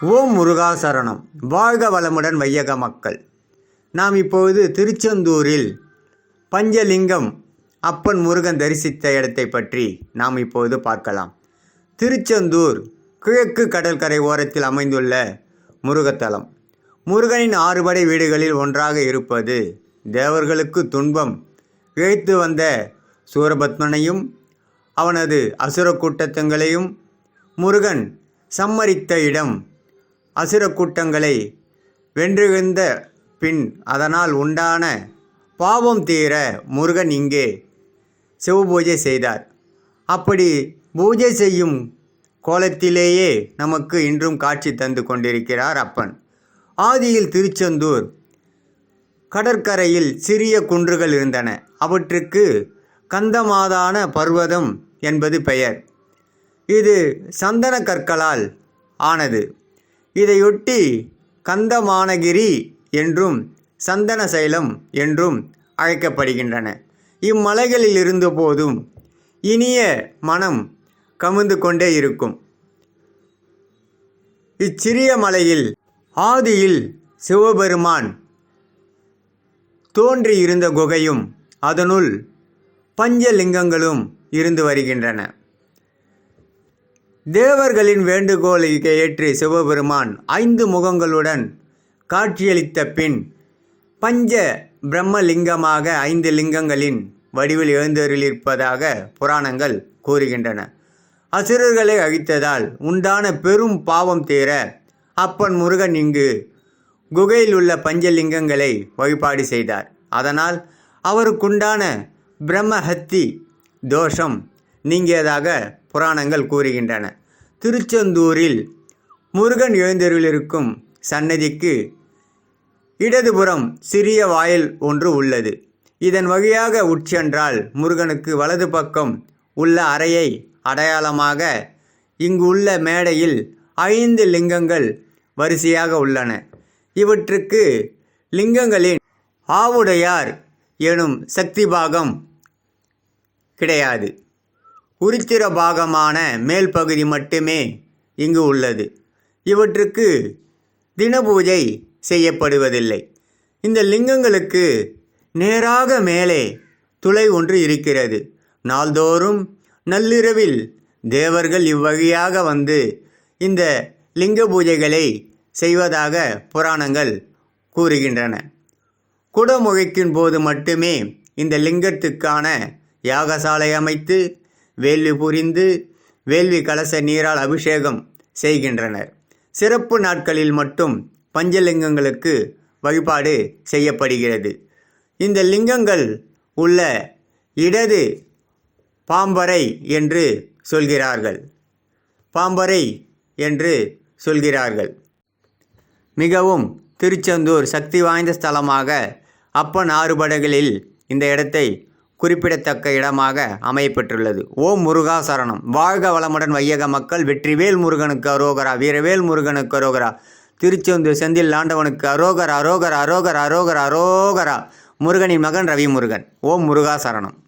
ஓம் முருகாசரணம் வாழ்க வளமுடன் வையக மக்கள். நாம் இப்பொழுது திருச்செந்தூரில் பஞ்சலிங்கம் அப்பன் முருகன் தரிசித்த இடத்தை பற்றி நாம் இப்பொழுது பார்க்கலாம். திருச்செந்தூர் கிழக்கு கடற்கரை ஓரத்தில் அமைந்துள்ள முருகத்தலம். முருகனின் ஆறுபடை வீடுகளில் ஒன்றாக இருப்பது தேவர்களுக்கு துன்பம். இழைத்து வந்த சூரபத்மனையும் அவனது அசுர கூட்டத்தங்களையும் முருகன் சம்மரித்த இடம். அசுர கூட்டங்களை பின் அதனால் உண்டான பாவம் தீர முருகன் இங்கே சிவபூஜை செய்தார். அப்படி பூஜை செய்யும் கோலத்திலேயே நமக்கு இன்றும் காட்சி தந்து கொண்டிருக்கிறார் அப்பன். ஆதியில் திருச்செந்தூர் கடற்கரையில் சிறிய குன்றுகள் இருந்தன. அவற்றுக்கு கந்தமாதான பர்வதம் என்பது பெயர். இது சந்தன கற்களால் ஆனது. இதையொட்டி கந்தமானகிரி என்றும் சந்தன சைலம் என்றும் அழைக்கப்படுகின்றன. இம்மலைகளில் இருந்தபோதும் இனிய மனம் கமுந்து கொண்டே இருக்கும். இச்சிறிய மலையில் ஆதியில் சிவபெருமான் தோன்றியிருந்த குகையும் அதனுள் பஞ்சலிங்கங்களும் இருந்து வருகின்றன. தேவர்களின் வேண்டுகோளை ஏற்று சிவபெருமான் ஐந்து முகங்களுடன் காட்சியளித்த பின் பஞ்ச பிரம்மலிங்கமாக ஐந்து லிங்கங்களின் வடிவில் எழுந்தருளிருப்பதாக புராணங்கள் கூறுகின்றன. அசுரர்களை அழித்ததால் உண்டான பெரும் பாவம் தீர அப்பன் முருகன் இங்கு குகையில் உள்ள பஞ்சலிங்கங்களை வழிபாடு செய்தார். அதனால் அவருக்குண்டான பிரம்மஹத்தி தோஷம் நீங்கியதாக புராணங்கள் கூறுகின்றன. திருச்செந்தூரில் முருகன் எழுந்தருளிருக்கும் சன்னதிக்கு இடதுபுறம் சிறிய வாயில் ஒன்று உள்ளது. இதன் வழியாக உட்சென்றால் முருகனுக்கு வலது பக்கம் உள்ள அறையை அடையாளமாக இங்கு உள்ள மேடையில் ஐந்து லிங்கங்கள் வரிசையாக உள்ளன. இவற்றுக்கு லிங்கங்களின் ஆவுடையார் எனும் சக்தி பாகம் கிடையாது. உருத்திர பாகமான மேல் பகுதி மட்டுமே இங்கு உள்ளது. இவற்றுக்கு தினபூஜை செய்யப்படுவதில்லை. இந்த லிங்கங்களுக்கு நேராக மேலே துளை ஒன்று இருக்கிறது. நாள்தோறும் நள்ளிரவில் தேவர்கள் இவ்வகையாக வந்து இந்த லிங்க பூஜைகளை செய்வதாக புராணங்கள் கூறுகின்றன. குடமுகைக்கின் போது மட்டுமே இந்த லிங்கத்துக்கான யாகசாலை அமைத்து வேள்வி புரிந்து வேள்வி கலச நீரால் அபிஷேகம் செய்கின்றனர். சிறப்பு நாட்களில் மட்டும் பஞ்சலிங்கங்களுக்கு வழிபாடு செய்யப்படுகிறது. இந்த லிங்கங்கள் உள்ள இடது பாம்பரை என்று சொல்கிறார்கள். பாம்பரை என்று சொல்கிறார்கள். மிகவும் திருச்செந்தூர் சக்தி வாய்ந்த ஸ்தலமாக அப்பன் ஆறுபடைகளில் இந்த இடத்தை குறிப்பிடத்தக்க இடமாக அமையப்பெற்றுள்ளது. ஓம் முருகா சரணம். வாழ்க வளமுடன் வையக மக்கள். வெற்றிவேல் முருகனுக்கு அரோகரா. வீரவேல் முருகனுக்கு அரோகரா. திருச்செந்தூர் செந்தில் ஆண்டவனுக்கு அரோகர் அரோகர் அரோகர் அரோகர் அரோகரா. முருகனின் மகன் ரவி முருகன் ஓம் முருகா சரணம்.